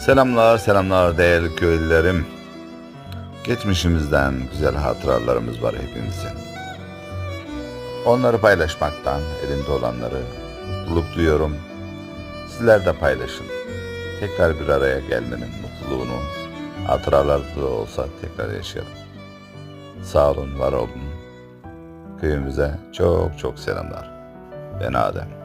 Selamlar, selamlar değerli köylülerim. Geçmişimizden güzel hatıralarımız var hepimizin. Onları paylaşmaktan, elimde olanları mutluluk duyuyorum. Sizler de paylaşın. Tekrar bir araya gelmenin mutluluğunu, hatıralarda da olsa tekrar yaşayalım. Sağ olun, var olun. Köyümüze çok çok selamlar. Ben Adem.